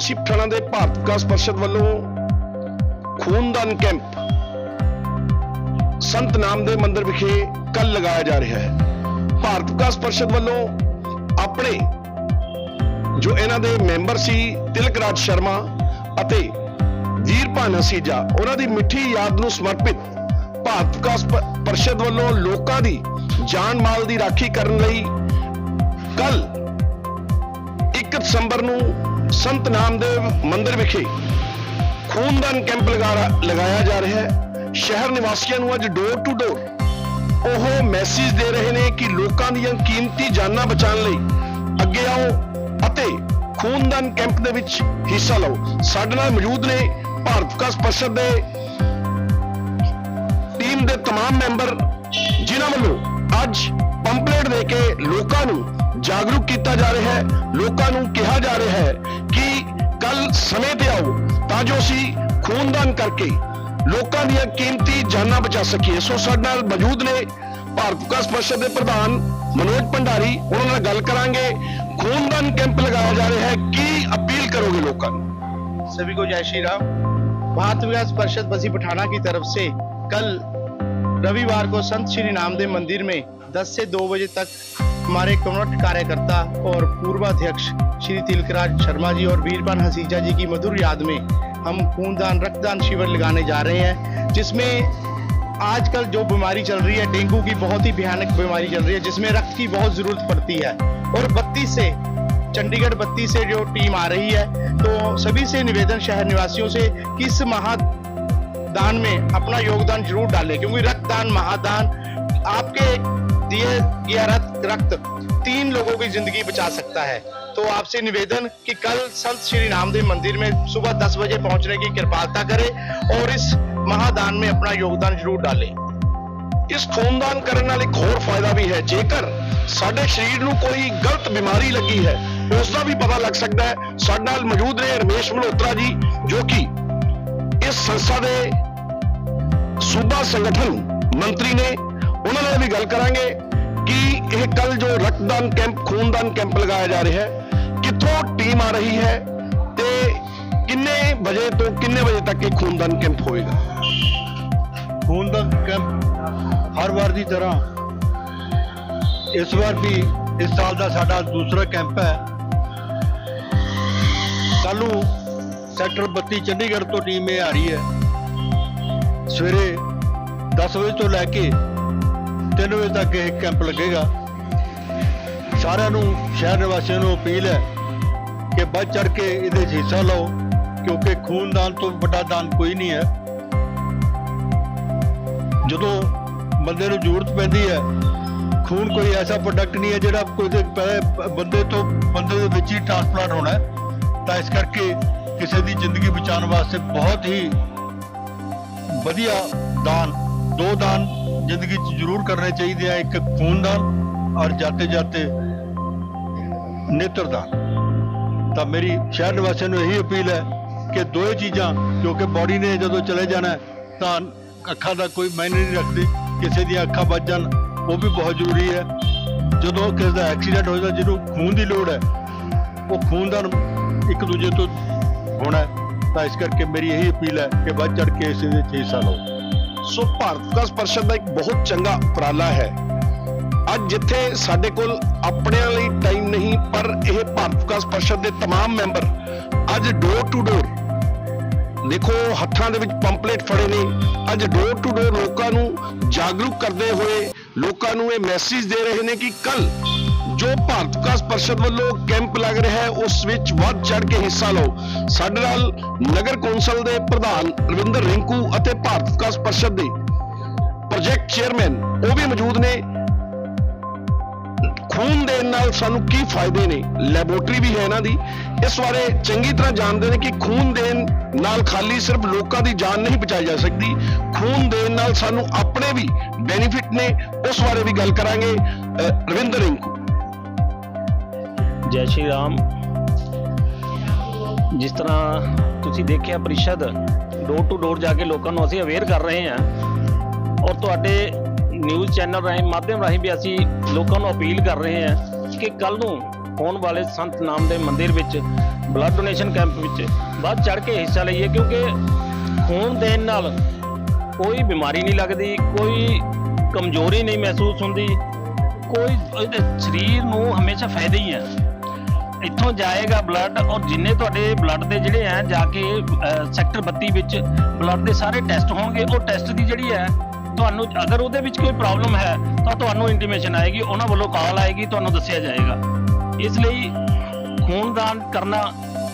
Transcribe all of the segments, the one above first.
ਬਸੀ ਪਠਾਣਾ ਦੇ ਭਾਰਤ ਵਿਕਾਸ ਪਰਿਸ਼ਦ ਵੱਲੋਂ ਖੂਨਦਾਨ ਕੈਂਪ ਸੰਤ ਨਾਮ ਦੇ ਮੰਦਿਰ ਵਿਖੇ ਕੱਲ ਲਗਾਇਆ ਜਾ ਰਿਹਾ ਹੈ। ਭਾਰਤ ਵਿਕਾਸ ਪਰਿਸ਼ਦ ਵੱਲੋਂ ਆਪਣੇ ਜੋ ਇਹਨਾਂ ਦੇ ਮੈਂਬਰ ਸੀ ਤਿਲਕ ਰਾਜ ਸ਼ਰਮਾ ਅਤੇ ਵੀਰਪਾਨ ਹਸੀਜਾ ਉਹਨਾਂ ਦੀ ਮਿੱਠੀ ਯਾਦ ਨੂੰ ਸਮਰਪਿਤ ਭਾਰਤ ਵਿਕਾਸ ਪਰਿਸ਼ਦ ਵੱਲੋਂ ਲੋਕਾਂ ਦੀ ਜਾਨ ਮਾਲ ਦੀ ਰਾਖੀ ਕਰਨ ਲਈ ਕੱਲ 1 ਦਸੰਬਰ ਨੂੰ ਸੰਤ ਨਾਮਦੇਵ ਮੰਦਿਰ ਵਿਖੇ ਖੂਨਦਾਨ ਕੈਂਪ ਲਗਾ- ਲਗਾਇਆ ਜਾ ਰਿਹਾ ਹੈ ਸ਼ਹਿਰ ਨਿਵਾਸੀਆਂ ਨੂੰ ਅੱਜ ਡੋਰ ਟੂ ਡੋਰ ਉਹ ਮੈਸੇਜ ਦੇ ਰਹੇ ਨੇ ਕਿ ਲੋਕਾਂ ਦੀਆਂ ਕੀਮਤੀ ਜਾਨਾਂ ਬਚਾਉਣ ਲਈ ਅੱਗੇ ਆਓ ਅਤੇ ਖੂਨਦਾਨ ਕੈਂਪ ਦੇ ਵਿੱਚ ਹਿੱਸਾ ਲਓ ਸਾਡੇ ਨਾਲ ਮੌਜੂਦ ਨੇ ਭਾਰਤ ਵਿਕਾਸ ਪਰਿਸ਼ਦ ਦੇ ਟੀਮ ਦੇ तमाम ਮੈਂਬਰ ਜਿਨ੍ਹਾਂ ਵੱਲੋਂ ਅੱਜ ਪੰਪਲੇਟ ਦੇ ਕੇ ਲੋਕਾਂ ਨੂੰ ਜਾਗਰੂਕ ਕੀਤਾ ਜਾ ਰਿਹਾ ਹੈ ਲੋਕਾਂ ਨੂੰ ਕਿਹਾ ਜਾ ਰਿਹਾ ਹੈ ਕਿ ਕੱਲ ਸਮੇਂ ਤੇ ਆਓ ਤਾਂ ਜੋ ਅਸੀਂ ਖੂਨਦਾਨ ਕਰਕੇ ਲੋਕਾਂ ਦੀਆਂ ਕੀਮਤੀ ਜਾਨਾਂ ਬਚਾ ਸਕੀਏ ਸੋ ਸਾਡੇ ਨਾਲ ਮੌਜੂਦ ਨੇ ਭਾਰਤ ਵਿਕਾਸ ਪਰਿਸ਼ਦ ਦੇ ਪ੍ਰਧਾਨ ਮਨੋਜ ਭੰਡਾਰੀ ਉਹਨਾਂ ਨਾਲ ਗੱਲ ਕਰਾਂਗੇ ਖੂਨਦਾਨ ਕੈਂਪ ਲਗਾਇਆ ਜਾ ਰਿਹਾ ਹੈ ਕੀ ਅਪੀਲ ਕਰੋਗੇ ਲੋਕਾਂ ਨੂੰ सभी को जय श्री राम भारत विकास परिषद बसी पठाना की तरफ से कल रविवार को संत श्री नामदेव मंदिर में 10 से 2 बजे तक हमारे कम्युनिस्ट कार्यकर्ता और पूर्वाध्यक्ष श्री तिलकराज शर्मा जी और वीरपान हसीजा जी की मधुर याद में हम खूनदान, रक्तदान शिविर लगाने जा रहे हैं, जिसमें आजकल जो बीमारी चल रही है, डेंगू की बहुत ही भयानक बीमारी चल रही है, जिसमें रक्त की बहुत ज़रूरत पड़ती है। और बत्ती से, चंडीगढ़ बत्ती से जो टीम आ रही है तो सभी से निवेदन शहर निवासियों से कि इस महादान में अपना योगदान ज़रूर डालें, क्योंकि रक्तदान, महादान आपके दिए गया रक्त रक्त तीन लोगों की जिंदगी बचा सकता है तो आपसे निवेदन कि कल संत श्री नामदेव मंदिर में सुबह 10 बजे पहुंचने की कृपालता करें और इस महादान में अपना योगदान जरूर डालें ਇਸ ਖੂਨਦਾਨ ਕਰਨ ਨਾਲ ਇੱਕ ਹੋਰ ਫਾਇਦਾ ਵੀ ਹੈ ਜੇਕਰ ਸਾਡੇ ਸਰੀਰ ਨੂੰ ਕੋਈ ਗਲਤ ਬਿਮਾਰੀ ਲੱਗੀ ਹੈ ਉਸ ਦਾ ਵੀ ਪਤਾ ਲੱਗ ਸਕਦਾ ਹੈ ਸਾਡੇ ਨਾਲ ਮੌਜੂਦ ਨੇ ਰਮੇਸ਼ ਮਲਹੋਤਰਾ ਜੀ ਜੋ ਕਿ ਇਸ ਸੰਸਥਾ ਦੇ ਸੂਬਾ ਸੰਗਠਨ ਮੰਤਰੀ ਨੇ ਉਹਨਾਂ ਨਾਲ ਵੀ ਗੱਲ ਕਰਾਂਗੇ ਕਿ ਇਹ ਕੱਲ ਜੋ ਰਕਤਦਾਨ ਕੈਂਪ ਖੂਨਦਾਨ ਕੈਂਪ ਲਗਾਇਆ ਜਾ ਰਿਹਾ ਹੈ ਕਿੱਥੋਂ ਟੀਮ ਆ ਰਹੀ ਹੈ ਤੇ ਕਿੰਨੇ ਵਜੇ ਤੋਂ ਕਿੰਨੇ ਵਜੇ ਤੱਕ ਇਹ ਖੂਨਦਾਨ ਕੈਂਪ ਹੋਏਗਾ ਖੂਨ ਦਾ ਕੈਂਪ ਹਰ ਵਾਰ ਦੀ ਤਰ੍ਹਾਂ ਇਸ ਵਾਰ ਵੀ ਇਸ ਸਾਲ ਦਾ ਸਾਡਾ ਦੂਸਰਾ ਕੈਂਪ ਹੈ ਕੱਲ੍ਹ ਨੂੰ ਸੈਕਟਰ 32 ਚੰਡੀਗੜ੍ਹ ਤੋਂ ਟੀਮ ਇਹ ਆ ਰਹੀ ਹੈ ਸਵੇਰੇ 10 ਵਜੇ ਤੋਂ ਲੈ ਕੇ 3 ਵਜੇ ਤੱਕ ਇਹ ਕੈਂਪ ਲੱਗੇਗਾ। ਸਾਰਿਆਂ ਨੂੰ, ਸ਼ਹਿਰ ਨਿਵਾਸੀਆਂ ਨੂੰ ਅਪੀਲ ਹੈ ਕਿ ਵੱਧ ਚੜ ਕੇ ਇਹਦੇ 'ਚ ਹਿੱਸਾ ਲਓ, ਕਿਉਂਕਿ ਖੂਨਦਾਨ ਤੋਂ ਵੱਡਾ ਦਾਨ ਕੋਈ ਨਹੀਂ ਹੈ। ਜਦੋਂ ਬੰਦੇ ਨੂੰ ਜ਼ਰੂਰਤ ਪੈਂਦੀ ਹੈ, ਖੂਨ ਕੋਈ ਐਸਾ ਪ੍ਰੋਡਕਟ ਨਹੀਂ ਹੈ ਜਿਹੜਾ ਕੋਈ ਬੰਦੇ ਤੋਂ, ਬੰਦੇ ਦੇ ਵਿੱਚ ਹੀ ਟ੍ਰਾਂਸਪਲਾਂਟ ਹੋਣਾ ਹੈ। ਤਾਂ ਇਸ ਕਰਕੇ ਕਿਸੇ ਦੀ ਜ਼ਿੰਦਗੀ ਬਚਾਉਣ ਵਾਸਤੇ ਬਹੁਤ ਹੀ ਵਧੀਆ ਦਾਨ, ਦੋ ਦਾਨ ਜ਼ਿੰਦਗੀ 'ਚ ਜ਼ਰੂਰ ਕਰਨੇ ਚਾਹੀਦੇ ਆ ਇੱਕ ਖੂਨਦਾਨ ਔਰ ਜਾਤੇ ਜਾਤੇ ਨੇਤਰ ਦਾਨ ਤਾਂ ਮੇਰੀ ਸ਼ਹਿਰ ਨਿਵਾਸੀਆਂ ਨੂੰ ਇਹੀ ਅਪੀਲ ਹੈ ਕਿ ਦੋਏ ਚੀਜ਼ਾਂ ਕਿਉਂਕਿ ਬਾਡੀ ਨੇ ਜਦੋਂ ਚਲੇ ਜਾਣਾ ਤਾਂ ਅੱਖਾਂ ਦਾ ਕੋਈ ਮਾਇਨੇ ਨਹੀਂ ਰੱਖਦੀ, ਕਿਸੇ ਦੀਆਂ ਅੱਖਾਂ ਵੱਜ ਜਾਣ, ਉਹ ਵੀ ਬਹੁਤ ਜ਼ਰੂਰੀ ਹੈ। ਜਦੋਂ ਕਿਸੇ ਦਾ ਐਕਸੀਡੈਂਟ ਹੋ ਜਾਂਦਾ, ਜਿਹਨੂੰ ਖੂਨ ਦੀ ਲੋੜ ਹੈ, ਉਹ ਖੂਨਦਾਨ ਇੱਕ ਦੂਜੇ ਤੋਂ ਹੋਣਾ ਤਾਂ ਇਸ ਕਰਕੇ ਮੇਰੀ ਇਹੀ ਅਪੀਲ ਹੈ ਕਿ ਵੱਧ ਚੜ ਕੇ ਇਸ ਵਿੱਚ ਹਿੱਸਾ ਲਓ। ਸੋ ਭਾਰਤ ਵਿਕਾਸ ਪਰਿਸ਼ਦ ਦਾ ਇੱਕ ਬਹੁਤ ਚੰਗਾ ਉਪਰਾਲਾ ਹੈ ਅੱਜ ਜਿੱਥੇ ਸਾਡੇ ਕੋਲ ਆਪਣਿਆਂ ਲਈ ਟਾਈਮ ਨਹੀਂ ਪਰ ਇਹ ਭਾਰਤ ਵਿਕਾਸ ਪਰਿਸ਼ਦ ਦੇ तमाम ਮੈਂਬਰ ਅੱਜ ਡੋਰ ਟੂ ਡੋਰ ਦੇਖੋ ਹੱਥਾਂ ਦੇ ਵਿੱਚ ਪੰਪਲੇਟ ਫੜੇ ਨੇ ਅੱਜ ਡੋਰ ਟੂ ਡੋਰ ਲੋਕਾਂ ਨੂੰ ਜਾਗਰੂਕ ਕਰਦੇ ਹੋਏ ਲੋਕਾਂ ਨੂੰ ਇਹ ਮੈਸੇਜ ਦੇ ਰਹੇ ਨੇ ਕਿ ਕੱਲ ਜੋ ਭਾਰਤ ਵਿਕਾਸ ਪਰਿਸ਼ਦ ਵੱਲੋਂ ਕੈਂਪ ਲੱਗ ਰਿਹਾ ਹੈ, ਉਸ ਵਿੱਚ ਵੱਧ ਚੜ ਕੇ ਹਿੱਸਾ ਲਓ। ਸਾਡੇ ਨਾਲ ਨਗਰ ਕੌਂਸਲ ਦੇ ਪ੍ਰਧਾਨ ਰਵਿੰਦਰ ਰਿੰਕੂ ਅਤੇ ਭਾਰਤ ਵਿਕਾਸ ਪਰਿਸ਼ਦ ਦੇ ਪ੍ਰੋਜੈਕਟ ਚੇਅਰਮੈਨ ਉਹ ਵੀ ਮੌਜੂਦ ਨੇ। ਖੂਨ ਦੇਣ ਨਾਲ ਸਾਨੂੰ ਕੀ ਫਾਇਦੇ ਨੇ? ਲੈਬੋਰਟਰੀ ਵੀ ਹੈ ਇਹਨਾਂ ਦੀ। ਇਸ ਬਾਰੇ ਚੰਗੀ ਤਰ੍ਹਾਂ ਜਾਣਦੇ ਨੇ ਕਿ ਖੂਨ ਦੇਣ ਨਾਲ ਖਾਲੀ ਸਿਰਫ ਲੋਕਾਂ ਦੀ ਜਾਨ ਨਹੀਂ ਬਚਾਈ ਜਾ ਸਕਦੀ। ਖੂਨ ਦੇਣ ਨਾਲ ਸਾਨੂੰ ਆਪਣੇ ਵੀ ਬੈਨੀਫਿਟ ਨੇ। ਉਸ ਬਾਰੇ ਵੀ ਗੱਲ ਕਰਾਂਗੇ ਰਵਿੰਦਰ ਰਿੰਕੂ। ਜੈ ਸ਼੍ਰੀ ਰਾਮ। ਜਿਸ ਤਰ੍ਹਾਂ ਤੁਸੀਂ ਦੇਖਿਆ ਪ੍ਰੀਸ਼ਦ ਡੋਰ ਟੂ ਡੋਰ ਜਾ ਕੇ ਲੋਕਾਂ ਨੂੰ ਅਸੀਂ ਅਵੇਅਰ ਕਰ ਰਹੇ ਹਾਂ। ਔਰ ਤੁਹਾਡੇ ਨਿਊਜ਼ ਚੈਨਲ ਰਾਹੀਂ, ਮਾਧਿਅਮ ਰਾਹੀਂ ਵੀ ਅਸੀਂ ਲੋਕਾਂ ਨੂੰ ਅਪੀਲ ਕਰ ਰਹੇ ਹਾਂ ਕਿ ਕੱਲ ਨੂੰ ਹੋਣ ਵਾਲੇ ਸੰਤ ਨਾਮ ਦੇ ਮੰਦਿਰ ਵਿੱਚ ਬਲੱਡ ਡੋਨੇਸ਼ਨ ਕੈਂਪ ਵਿੱਚ ਵੱਧ ਚੜ ਕੇ ਹਿੱਸਾ ਲਈਏ, ਕਿਉਂਕਿ ਖੂਨ ਦੇਣ ਨਾਲ ਕੋਈ ਬਿਮਾਰੀ ਨਹੀਂ ਲੱਗਦੀ, ਕੋਈ ਕਮਜ਼ੋਰੀ ਨਹੀਂ ਮਹਿਸੂਸ ਹੁੰਦੀ, ਕੋਈ ਸਰੀਰ ਨੂੰ ਹਮੇਸ਼ਾ ਫਾਇਦੇ ਹੀ ਹੈ। ਇੱਥੋਂ ਜਾਏਗਾ ਬਲੱਡ ਔਰ ਜਿੰਨੇ ਤੁਹਾਡੇ ਬਲੱਡ ਦੇ ਜਿਹੜੇ ਆ, ਜਾ ਕੇ ਸੈਕਟਰ 32 ਵਿੱਚ ਬਲੱਡ ਦੇ ਸਾਰੇ ਟੈਸਟ ਹੋਣਗੇ। ਉਹ ਟੈਸਟ ਦੀ ਜਿਹੜੀ ਹੈ ਤੁਹਾਨੂੰ ਅਗਰ ਉਹਦੇ ਵਿੱਚ ਕੋਈ ਪ੍ਰੋਬਲਮ ਹੈ, ਤਾਂ ਤੁਹਾਨੂੰ ਇੰਟੀਮੇਸ਼ਨ ਆਏਗੀ, ਉਹਨਾਂ ਵੱਲੋਂ ਕਾਲ ਆਏਗੀ, ਤੁਹਾਨੂੰ ਦੱਸਿਆ ਜਾਏਗਾ। ਇਸ ਲਈ ਖੂਨਦਾਨ ਕਰਨਾ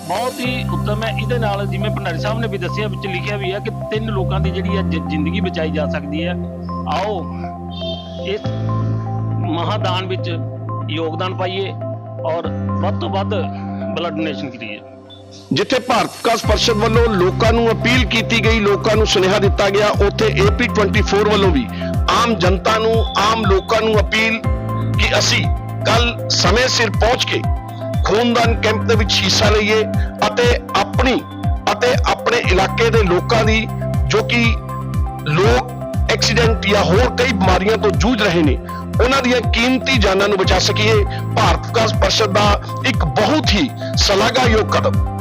ਬਹੁਤ ਹੀ ਉੱਤਮ ਹੈ। ਇਹਦੇ ਨਾਲ ਜਿਵੇਂ ਭੰਡਾਰੀ ਸਾਹਿਬ ਨੇ ਵੀ ਦੱਸਿਆ, ਵਿੱਚ ਲਿਖਿਆ ਵੀ ਹੈ ਕਿ ਤਿੰਨ ਲੋਕਾਂ ਦੀ ਜਿਹੜੀ ਹੈ ਜ਼ਿੰਦਗੀ ਬਚਾਈ ਜਾ ਸਕਦੀ ਹੈ। ਆਓ, ਇਸ ਮਹਾਦਾਨ ਵਿੱਚ ਯੋਗਦਾਨ ਪਾਈਏ। ਔਰ ਵੱਧ ਤੋਂ ਵੱਧ ਬਲੱਡ ਡੋਨੇਸ਼ਨ ਕਰੀਏ ਜਿੱਥੇ ਭਾਰਤ ਵਿਕਾਸ ਪਰਿਸ਼ਦ ਵੱਲੋਂ ਲੋਕਾਂ ਨੂੰ ਅਪੀਲ ਕੀਤੀ ਗਈ, ਲੋਕਾਂ ਨੂੰ ਸੁਨੇਹਾ ਦਿੱਤਾ ਗਿਆ, ਉੱਥੇ AP24 ਵੱਲੋਂ ਵੀ ਆਮ ਜਨਤਾ ਨੂੰ, ਆਮ ਲੋਕਾਂ ਨੂੰ ਅਪੀਲ ਕਿ ਅਸੀਂ ਕੱਲ ਸਮੇਂ ਸਿਰ ਪਹੁੰਚ ਕੇ ਖੂਨਦਾਨ ਕੈਂਪ ਦੇ ਵਿੱਚ ਹਿੱਸਾ ਲਈਏ ਅਤੇ ਆਪਣੀ ਅਤੇ ਆਪਣੇ ਇਲਾਕੇ ਦੇ ਲੋਕਾਂ ਦੀ, ਜੋ ਕਿ ਲੋਕ ਐਕਸੀਡੈਂਟ ਜਾਂ ਹੋਰ ਕਈ ਬਿਮਾਰੀਆਂ ਤੋਂ ਜੂਝ ਰਹੇ ਨੇ ਉਹਨਾਂ ਦੀਆਂ ਕੀਮਤੀ ਜਾਨਾਂ ਨੂੰ ਬਚਾ ਸਕੀਏ। ਭਾਰਤ ਵਿਕਾਸ ਪਰਿਸ਼ਦ ਦਾ ਇੱਕ ਬਹੁਤ ਹੀ ਸ਼ਲਾਘਾਯੋਗ ਕਦਮ।